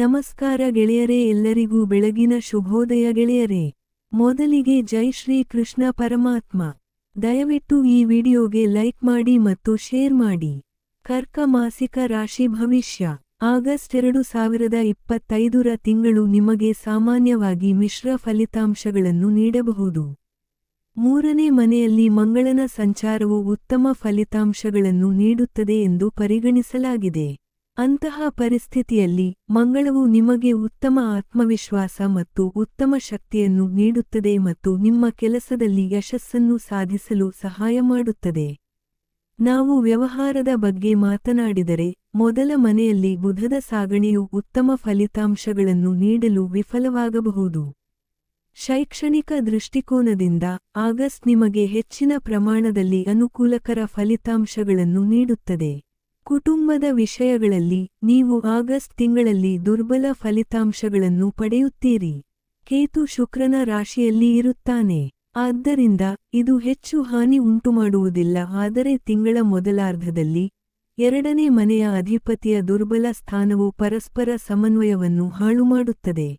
ನಮಸ್ಕಾರ ಗೆಳೆಯರೇ ಎಲ್ಲರಿಗೂ ಬೆಳಗಿನ ಶುಭೋದಯ ಗೆಳೆಯರೇ. ಮೊದಲಿಗೆ ಜೈ ಶ್ರೀ ಕೃಷ್ಣ ಪರಮಾತ್ಮ. ದಯವಿಟ್ಟು ಈ ವಿಡಿಯೋಗೆ ಲೈಕ್ ಮಾಡಿ ಮತ್ತು ಶೇರ್ ಮಾಡಿ. ಕರ್ಕ ಮಾಸಿಕ ರಾಶಿ ಭವಿಷ್ಯ. ಆಗಸ್ಟ್ ಎರಡು ಸಾವಿರದ ಇಪ್ಪತ್ತೈದರ ತಿಂಗಳು ನಿಮಗೆ ಸಾಮಾನ್ಯವಾಗಿ ಮಿಶ್ರ ಫಲಿತಾಂಶಗಳನ್ನು ನೀಡಬಹುದು. ಮೂರನೇ ಮನೆಯಲ್ಲಿ ಮಂಗಳನ ಸಂಚಾರವು ಉತ್ತಮ ಫಲಿತಾಂಶಗಳನ್ನು ನೀಡುತ್ತದೆ ಎಂದು ಪರಿಗಣಿಸಲಾಗಿದೆ. ಅಂತಹ ಪರಿಸ್ಥಿತಿಯಲ್ಲಿ ಮಂಗಳವು ನಿಮಗೆ ಉತ್ತಮ ಆತ್ಮವಿಶ್ವಾಸ ಮತ್ತು ಉತ್ತಮ ಶಕ್ತಿಯನ್ನು ನೀಡುತ್ತದೆ ಮತ್ತು ನಿಮ್ಮ ಕೆಲಸದಲ್ಲಿ ಯಶಸ್ಸನ್ನು ಸಾಧಿಸಲು ಸಹಾಯ ಮಾಡುತ್ತದೆ. ನಾವು ವ್ಯವಹಾರದ ಬಗ್ಗೆ ಮಾತನಾಡಿದರೆ, ಮೊದಲ ಮನೆಯಲ್ಲಿ ಬುಧದ ಸಾಗಣೆಯು ಉತ್ತಮ ಫಲಿತಾಂಶಗಳನ್ನು ನೀಡಲು ವಿಫಲವಾಗಬಹುದು. ಶೈಕ್ಷಣಿಕ ದೃಷ್ಟಿಕೋನದಿಂದ ಆಗಸ್ಟ್ ನಿಮಗೆ ಹೆಚ್ಚಿನ ಪ್ರಮಾಣದಲ್ಲಿ ಅನುಕೂಲಕರ ಫಲಿತಾಂಶಗಳನ್ನು ನೀಡುತ್ತದೆ. ಕುಟುಂಬದ ವಿಷಯಗಳಲ್ಲಿ ನೀವು ಆಗಸ್ಟ್ ತಿಂಗಳಲ್ಲಿ ದುರ್ಬಲ ಫಲಿತಾಂಶಗಳನ್ನು ಪಡೆಯುತ್ತೀರಿ. ಕೇತು ಶುಕ್ರನ ರಾಶಿಯಲ್ಲಿ ಇರುತ್ತಾನೆ. ಆದ್ದರಿಂದ ಇದು ಹೆಚ್ಚು ಹಾನಿ ಉಂಟುಮಾಡುವುದಿಲ್ಲ, ಆದರೆ ತಿಂಗಳ ಮೊದಲಾರ್ಧದಲ್ಲಿ ಎರಡನೇ ಮನೆಯ ಅಧಿಪತಿಯ ದುರ್ಬಲ ಸ್ಥಾನವು ಪರಸ್ಪರ ಸಮನ್ವಯವನ್ನು ಹಾಳುಮಾಡುತ್ತದೆ.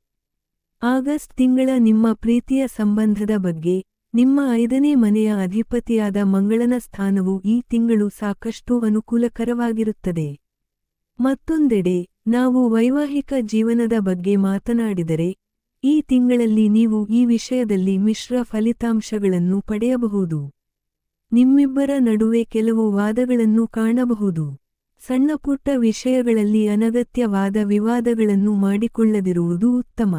ಆಗಸ್ಟ್ ತಿಂಗಳ ನಿಮ್ಮ ಪ್ರೀತಿಯ ಸಂಬಂಧದ ಬಗ್ಗೆ ನಿಮ್ಮ ಐದನೇ ಮನೆಯ ಅಧಿಪತಿಯಾದ ಮಂಗಳನ ಸ್ಥಾನವು ಈ ತಿಂಗಳು ಸಾಕಷ್ಟು ಅನುಕೂಲಕರವಾಗಿರುತ್ತದೆ. ಮತ್ತೊಂದೆಡೆ, ನಾವು ವೈವಾಹಿಕ ಜೀವನದ ಬಗ್ಗೆ ಮಾತನಾಡಿದರೆ, ಈ ತಿಂಗಳಲ್ಲಿ ನೀವು ಈ ವಿಷಯದಲ್ಲಿ ಮಿಶ್ರ ಫಲಿತಾಂಶಗಳನ್ನು ಪಡೆಯಬಹುದು. ನಿಮ್ಮಿಬ್ಬರ ನಡುವೆ ಕೆಲವು ವಾದಗಳನ್ನು ಕಾಣಬಹುದು. ಸಣ್ಣಪುಟ್ಟ ವಿಷಯಗಳಲ್ಲಿ ಅನಗತ್ಯವಾದ ವಿವಾದಗಳನ್ನು ಮಾಡಿಕೊಳ್ಳದಿರುವುದು ಉತ್ತಮ.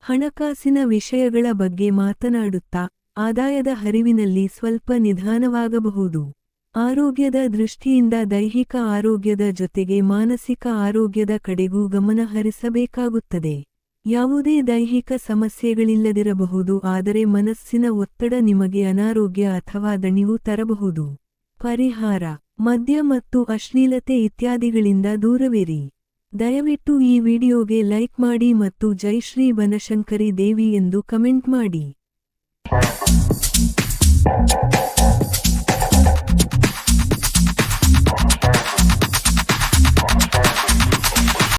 ಹಣಕಾಸಿನ ವಿಷಯಗಳ ಬಗ್ಗೆ ಮಾತನಾಡುತ್ತಾ ಆದಾಯದ ಹರಿವಿನಲ್ಲಿ ಸ್ವಲ್ಪ ನಿಧಾನವಾಗಬಹುದು. ಆರೋಗ್ಯದ ದೃಷ್ಟಿಯಿಂದ ದೈಹಿಕ ಆರೋಗ್ಯದ ಜೊತೆಗೆ ಮಾನಸಿಕ ಆರೋಗ್ಯದ ಕಡೆಗೂ ಗಮನ ಹರಿಸಬೇಕಾಗುತ್ತದೆ. ಯಾವುದೇ ದೈಹಿಕ ಸಮಸ್ಯೆಗಳಿಲ್ಲದಿರಬಹುದು, ಆದರೆ ಮನಸ್ಸಿನ ಒತ್ತಡ ನಿಮಗೆ ಅನಾರೋಗ್ಯ ಅಥವಾ ದಣಿವು ತರಬಹುದು. ಪರಿಹಾರ, ಮದ್ಯ ಮತ್ತು ಅಶ್ಲೀಲತೆ ಇತ್ಯಾದಿಗಳಿಂದ ದೂರವಿರಿ. ದಯವಿಟ್ಟು ಈ ವಿಡಿಯೋಗೆ ಲೈಕ್ ಮಾಡಿ ಮತ್ತು ಜೈ ಶ್ರೀ ಬನಶಂಕರಿ ದೇವಿ ಎಂದು ಕಮೆಂಟ್ ಮಾಡಿ. Thank you.